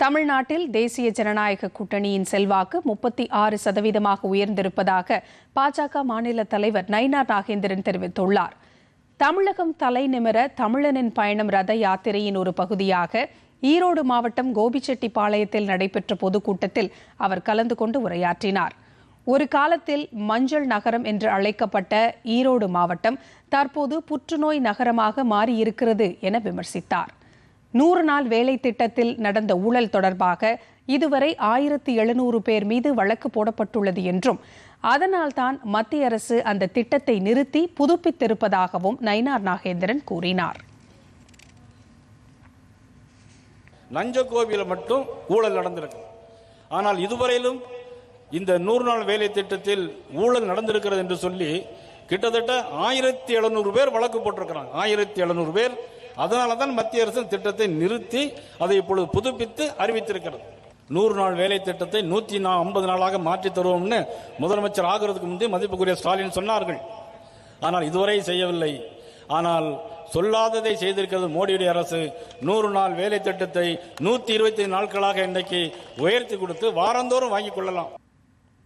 தமிழ்நாட்டில் தேசிய ஜனநாயக கூட்டணியின் செல்வாக்கு முப்பத்தி ஆறு சதவீதமாக உயர்ந்திருப்பதாக பாஜக மாநில தலைவர் நயினார் நாகேந்திரன் தெரிவித்துள்ளார். தமிழகம் தலை நிமிர தமிழனின் பயணம் ரத யாத்திரையின் ஒரு பகுதியாக ஈரோடு மாவட்டம் கோபிச்செட்டிப்பாளையத்தில் நடைபெற்ற பொதுக்கூட்டத்தில் அவர் கலந்து கொண்டு உரையாற்றினார். ஒரு காலத்தில் மஞ்சள் நகரம் என்று அழைக்கப்பட்ட ஈரோடு மாவட்டம் தற்போது புற்றுநோய் நகரமாக மாறியிருக்கிறது என விமர்சித்தார். நூறு நாள் வேலை திட்டத்தில் நடந்த ஊழல் தொடர்பாக இதுவரை ஆயிரத்தி எழுநூறு பேர் மீது வழக்கு போடப்பட்டுள்ளது என்றும் அதனால்தான் மத்திய அரசு அந்த திட்டத்தை நிறுத்தி புதுப்பித்திருப்பதாகவும் நயினார் நாகேந்திரன் கூறினார். லஞ்ச கோவில மட்டும் ஊழல் நடந்திருக்கு. ஆனால் இதுவரையிலும் இந்த நூறு நாள் வேலை திட்டத்தில் ஊழல் நடந்திருக்கிறது என்று சொல்லி கிட்டத்தட்ட ஆயிரத்தி எழுநூறு பேர் வழக்கு போட்டிருக்கிறாங்க. ஆயிரத்தி எழுநூறு பேர் அதனால தான் மத்திய அரசின் திட்டத்தை நிறுத்தி அதை இப்பொழுது புதுப்பித்து அறிவித்திருக்கிறது. நூறு நாள் வேலை திட்டத்தை நூற்றி நா ஐம்பது நாளாக மாற்றி தருவோம்னு முதலமைச்சர் ஆகிறதுக்கு முந்தைய மதிப்புக்குரிய ஸ்டாலின் சொன்னார்கள். ஆனால் இதுவரை செய்யவில்லை. ஆனால் சொல்லாததை செய்திருக்கிறது மோடியுடைய அரசு. நூறு நாள் வேலை திட்டத்தை நூற்றி இருபத்தி நாட்களாக இன்றைக்கு உயர்த்தி கொடுத்து வாரந்தோறும் வாங்கிக் கொள்ளலாம்.